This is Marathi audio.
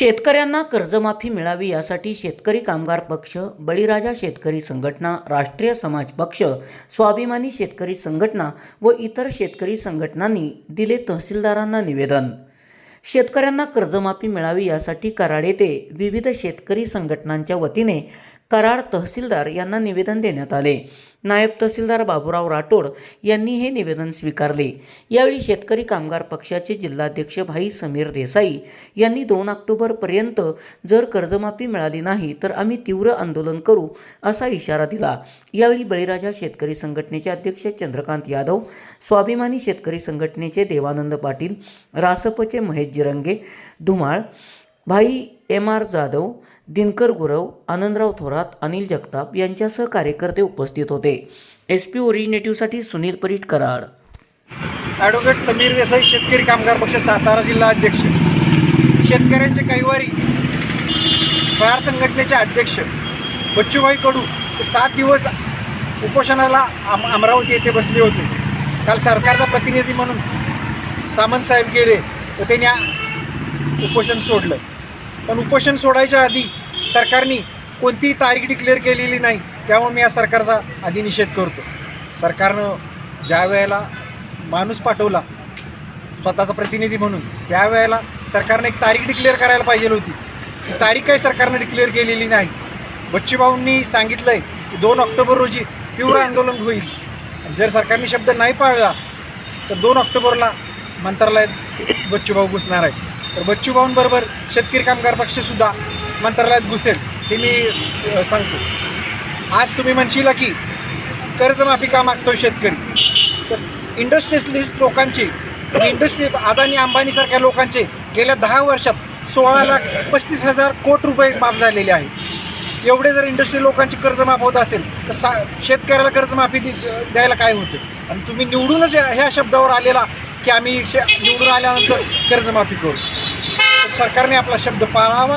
शेतकऱ्यांना कर्जमाफी मिळावी यासाठी शेतकरी कामगार पक्ष बळीराजा शेतकरी संघटना राष्ट्रीय समाज पक्ष स्वाभिमानी शेतकरी संघटना व इतर शेतकरी संघटनांनी दिले तहसीलदारांना निवेदन. शेतकऱ्यांना कर्जमाफी मिळावी यासाठी कराड येथे विविध शेतकरी संघटनांच्या वतीने कराड तहसीलदार यांना निवेदन देण्यात आले. नायब तहसीलदार बाबूराव राठोड यांनी हे निवेदन स्वीकारले. यावेळी शेतकरी कामगार पक्षाचे जिल्हाध्यक्ष भाई समीर देसाई यांनी दोन ऑक्टोबरपर्यंत जर कर्जमाफी मिळाली नाही तर आम्ही तीव्र आंदोलन करू असा इशारा दिला. यावेळी बळीराजा शेतकरी संघटनेचे अध्यक्ष चंद्रकांत यादव स्वाभिमानी शेतकरी संघटनेचे देवानंद पाटील रासपचे महेश जिरंगे धुमाळ भाई एम आर जाधव दिनकर गुरव आनंदराव थोरात अनिल जगताप यांच्यासह कार्यकर्ते उपस्थित होते. एस पी ओरिजिनेटिव्हसाठी सुनील परीट कराड. ॲडव्होकेट समीर देसाई शेतकरी कामगार पक्ष सातारा जिल्हा अध्यक्ष. शेतकऱ्यांचे कैवारी प्रहार संघटनेचे अध्यक्ष. बच्चूभाई कडू सात दिवस उपोषणाला आम अमरावती येथे बसले होते. काल सरकारचा प्रतिनिधी म्हणून सामंत साहेब गेले व त्यांनी उपोषण सोडलं. पण उपोषण सोडायच्या आधी सरकारने कोणतीही तारीख डिक्लेअर केलेली नाही त्यामुळे मी या सरकारचा आधी निषेध करतो. सरकारनं ज्या वेळेला माणूस पाठवला स्वतःचा प्रतिनिधी म्हणून त्यावेळेला सरकारनं एक तारीख डिक्लेअर करायला पाहिजे होती. ती तारीख काही सरकारनं डिक्लेअर केलेली नाही. बच्चूभाऊंनी सांगितलं आहे की दोन ऑक्टोबर रोजी तीव्र आंदोलन होईल. जर सरकारने शब्द नाही पाळला तर दोन ऑक्टोबरला मंत्रालयात बच्चूभाऊ घुसणार आहे तर बच्चूभाऊंबरोबर शेतकरी कामगार पक्षसुद्धा मंत्रालयात घुसेल हे मी सांगतो. आज तुम्ही म्हणशील की कर्जमाफी का मागतो शेतकरी? तर इंडस्ट्रियलिस्ट लोकांचे इंडस्ट्री अदानी अंबानीसारख्या लोकांचे गेल्या दहा वर्षात सोळा लाख पस्तीस हजार कोटी रुपये माफ झालेले आहे. एवढे जर इंडस्ट्री लोकांची कर्ज माफ होत असेल तर सा शेतकऱ्याला कर्जमाफी दि द्यायला काय होतं? आणि तुम्ही निवडूनच या- ह्या शब्दावर आलेला की आम्ही शे निवडून आल्यानंतर कर्जमाफी करू. सरकारने आपला शब्द पाळावा.